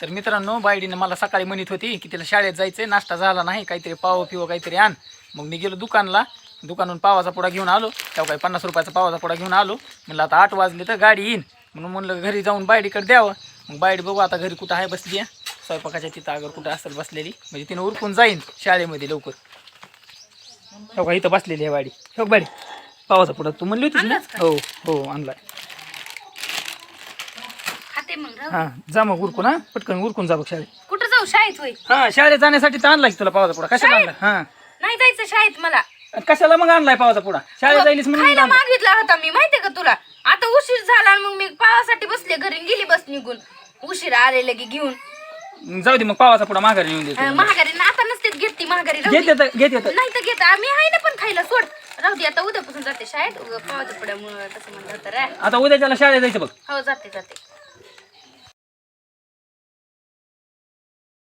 तर मित्रांनो बायडीनं मला सकाळी म्हणत होती की तिला शाळेत जायचंय नाश्ता झाला नाही काहीतरी पाव पिव काहीतरी आण. मग मी गेलो दुकानला. दुकानून पावाचा पुडा घेऊन आलो. तेव्हा काही पन्नास रुपयाचा पावाचा पुडा घेऊन आलो. म्हणलं आता आठ वाजले तर गाडी येईन. म्हणून म्हणलं घरी जाऊन बायडीकडे द्यावं. मग बायडी बघू आता घरी कुठं आहे बसली आहे. स्वयंपाकाच्या तिथं अगर कुठं असेल बसलेली. म्हणजे तिनं उरकून जाईन शाळेमध्ये लवकर. हो का इथं बसलेली आहे बाडी हो बाडी पावाचा पुडा. तू म्हणली होतीस ना? आणलाच का? हो हो आणलाय. खाते मग राहू. हा जा मग उरकून हा? पटकन उरकून जा बघ शाळेत. कुठं जाऊ? शाळेत होय. हा शाळेत जाण्यासाठी तर आणलाय की तुला पावाचा पुडा? कशाला आणला हा. नाही जायचं शाळेत मला. कशाला मग आणलाय पावाचा पुडा? शाळेत जायलीस म्हणून खायला. मागितला होता मी माहितीये का तुला? आता उशीर झाला आणि मग मी पावासाठी बसले घरी गेली बस निघून. उशीर आले लगे घेऊन. मग जाऊ दे मग पावाचा पुडा माघारी येऊन देतो. महागारी ना आता नसते घेत ती महागारी राहू घेत दे. येतं घेत येतं. नाही तर घेत आम्ही आहे ना पण खायला सोड. राहू दे आता उद्यापासून जाते शाळेत. उगा पावाच्या पुढ्यामुळे तसं म्हणलं आता उद्याच्याला शाळेत जायचं बघ. हो जाते जाते.